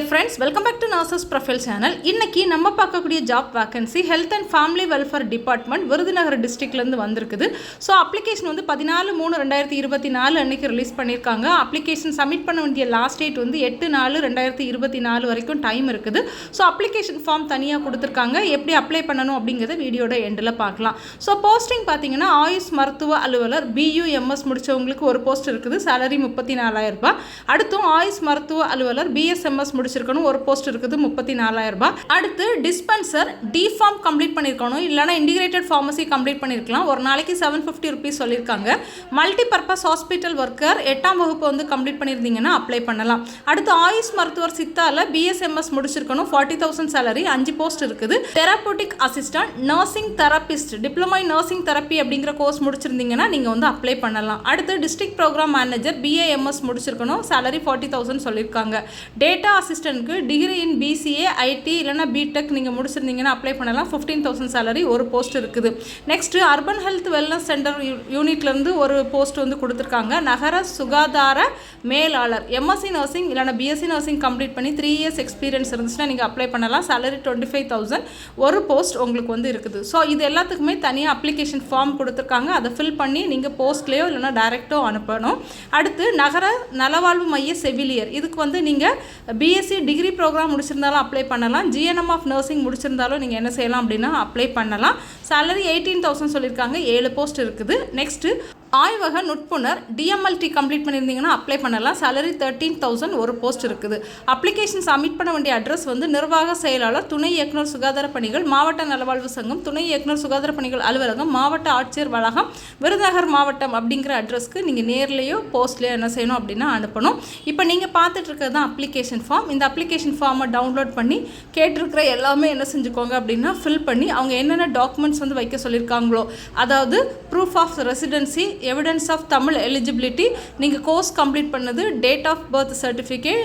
Dear friends welcome back to nurses profile channel இன்னைக்கு நம்ம பார்க்கக்கூடிய job vacancy health and family welfare department Virudhunagar டிஸ்ட்ரிக்ட்லேருந்து வந்திருக்குது. So application வந்து பதினாலு மூணு ரெண்டாயிரத்தி இருபத்தி நாலு அன்னைக்கு ரிலீஸ் பண்ணியிருக்காங்க அப்ளிகேஷன் சப்மிட் பண்ண வேண்டிய லாஸ்ட் டேட் வந்து எட்டு நாலு ரெண்டாயிரத்தி இருபத்தி நாலு வரைக்கும் டைம் இருக்குது. ஸோ அப்ளிகேஷன் ஃபார்ம் தனியாக கொடுத்துருக்காங்க. எப்படி அப்ளை பண்ணணும் அப்படிங்கிறத வீடியோட எண்டில் பார்க்கலாம். ஸோ போஸ்டிங் பார்த்தீங்கன்னா ஆயுஷ் மருத்துவ அலுவலர் பியூஎம்எஸ் முடிச்சவங்களுக்கு ஒரு போஸ்ட் இருக்குது. சேலரி முப்பத்தி நாலாயிரம் ரூபாய். அடுத்தும் ஆயுஷ் மருத்துவ அலுவலர் பிஎஸ்எம்எஸ் முடிச்சிருக்கணும். ஒரு போஸ்ட் இருக்குது முப்பத்தி நாலாயிரம் ரூபாய் அடுத்து டிஸ்பென்சர் டி ஃபார்ம் கம்ப்ளீட் பண்ணியிருக்கணும் இல்லைனா இன்டிகிரேட்டட் ஃபார்மசி கம்ப்ளீட் பண்ணியிருக்கலாம் ஒரு நாளைக்கு செவன் ஃபிஃப்டி ருபீஸ் சொல்லியிருக்காங்க. மல்டி பர்பஸ் ஹாஸ்பிட்டல் ஒர்க்கர் எட்டாம் வகுப்பு வந்து கம்ப்ளீட் பண்ணியிருந்தீங்கன்னா அப்ளை பண்ணலாம். அடுத்து ஆயுஷ் மருத்துவர் சித்தால பிஎஸ்எம்எஸ் முடிச்சிருக்கணும். ஃபார்ட்டி தௌசண்ட் சேலரி அஞ்சு போஸ்ட் இருக்குது. Therapeutic assistant nursing therapist diploma in nursing therapy அப்படிங்கிற கோர்ஸ் முடிச்சிருந்தீங்கன்னா நீங்கள் வந்து அப்ளை பண்ணலாம். அடுத்து டிஸ்ட்ரிக்ட் ப்ரோக்ராம் மேனேஜர் பிஏஎம்எஸ் முடிச்சிருக்கணும். சேலரி ஃபார்ட்டி தௌசண்ட் சொல்லியிருக்காங்க. டேட்டா அசிஸ்டன்ட்க்கு டிகிரி இன் பிசிஏ ஐடி இல்லைனா பிடெக் நீங்கள் முடிச்சிருந்தீங்கன்னா அப்ளை பண்ணலாம். ஃபிஃப்டீன் தௌசண்ட் சேலரி ஒரு போஸ்ட் இருக்குது. Next urban health wellness centre யூனிட்லேருந்து ஒரு போஸ்ட் வந்து கொடுத்துருக்காங்க. நகர சுகாதார மேலாளர். எம்எஸ்சி நர்சிங் இல்லைனா பிஎஸ்சி நர்சிங் கம்ப்ளீட் பண்ணி த்ரீ இயர்ஸ் எக்ஸ்பீரியன்ஸ் இருந்துச்சுன்னா நீங்கள் அப்ளை பண்ணலாம். சேலரி டுவெண்ட்டி ஃபைவ் தௌசண்ட் ஒரு போஸ்ட் உங்களுக்கு வந்து இருக்குது. ஸோ இது எல்லாத்துக்குமே தனியாக அப்ளிகேஷன் ஃபார்ம் கொடுத்துருக்காங்க. அதை ஃபில் பண்ணி நீங்கள் போஸ்ட்லேயோ இல்லைனா டைரெக்டோ அனுப்பணும். அடுத்து நகர நலவாழ்வு மைய செவிலியர். இதுக்கு வந்து நீங்கள் பிஎஸ் பிஎஸ்சி டிகிரி ப்ரோக்ராம் முடிச்சிருந்தாலும் அப்ளை பண்ணலாம். ஜிஎன்எம் ஆஃப் நர்சிங் முடிச்சிருந்தாலும் நீங்கள் என்ன செய்யலாம் அப்படின்னா அப்ளை பண்ணலாம். சேலரி எயிட்டீன் தௌசண்ட் சொல்லியிருக்காங்க. ஏழு போஸ்ட் இருக்குது. நெக்ஸ்ட்டு ஆய்வக நுட்புணர் டிஎம்எல்டி கம்ப்ளீட் பண்ணியிருந்தீங்கன்னா அப்ளை பண்ணலாம். சேலரி தேர்ட்டீன் தௌசண்ட் ஒரு போஸ்ட் இருக்குது. அப்ளிகேஷன் சப்மிட் பண்ண வேண்டிய அட்ரஸ் வந்து நிர்வாக செயலாளர் துணை இயக்குநர் சுகாதார பணிகள் மாவட்ட நலவாழ்வு சங்கம் துணை இயக்குனர் சுகாதார பணிகள் அலுவலகம் மாவட்ட ஆட்சியர் வளாகம் விருதுநகர் மாவட்டம் அப்படிங்கிற அட்ரஸ்க்கு நீங்கள் நேர்லேயோ போஸ்ட்லேயோ என்ன செய்யணும் அப்படின்னா அனுப்பணும். இப்போ நீங்கள் பார்த்துட்டு இருக்கிறது தான் அப்ளிகேஷன் ஃபார்ம் இந்த அப்ளிகேஷன் ஃபார்மை டவுன்லோட் பண்ணி கேட்டிருக்கிற எல்லாமே என்ன செஞ்சுக்கோங்க அப்படின்னா ஃபில் பண்ணி அவங்க என்னென்ன டாக்குமெண்ட்ஸ் வந்து வைக்க சொல்லியிருக்காங்களோ அதாவது proof of residency evidence of Tamil eligibility நீங்கள் கோர்ஸ் கம்ப்ளீட் பண்ணது date of birth certificate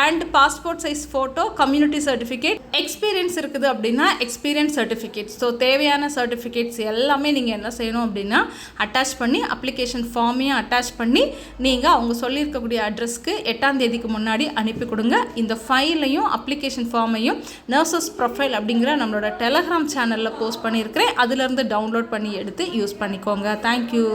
and passport size photo community certificate experience இருக்குது அப்படின்னா எக்ஸ்பீரியன்ஸ் சர்டிஃபிகேட் ஸோ தேவையான சர்டிஃபிகேட்ஸ் எல்லாமே நீங்கள் என்ன செய்யணும் அப்படின்னா அட்டாச் பண்ணி அப்ளிகேஷன் ஃபார்மையும் அட்டாச் பண்ணி நீங்கள் அவங்க சொல்லியிருக்கக்கூடிய அட்ரஸ்க்கு எட்டாம் தேதிக்கு முன்னாடி அனுப்பி கொடுங்க. இந்த ஃபைலையும் அப்ளிகேஷன் ஃபார்மையும் நர்சஸ் ப்ரொஃபைல் அப்படிங்கிற நம்மளோட டெலகிராம் சேனலில் போஸ்ட் பண்ணியிருக்கிறேன். அதுலேருந்து டவுன்லோட் பண்ணி எடுத்து யூஸ் பண்ணிக்கோங்க. தேங்க்யூ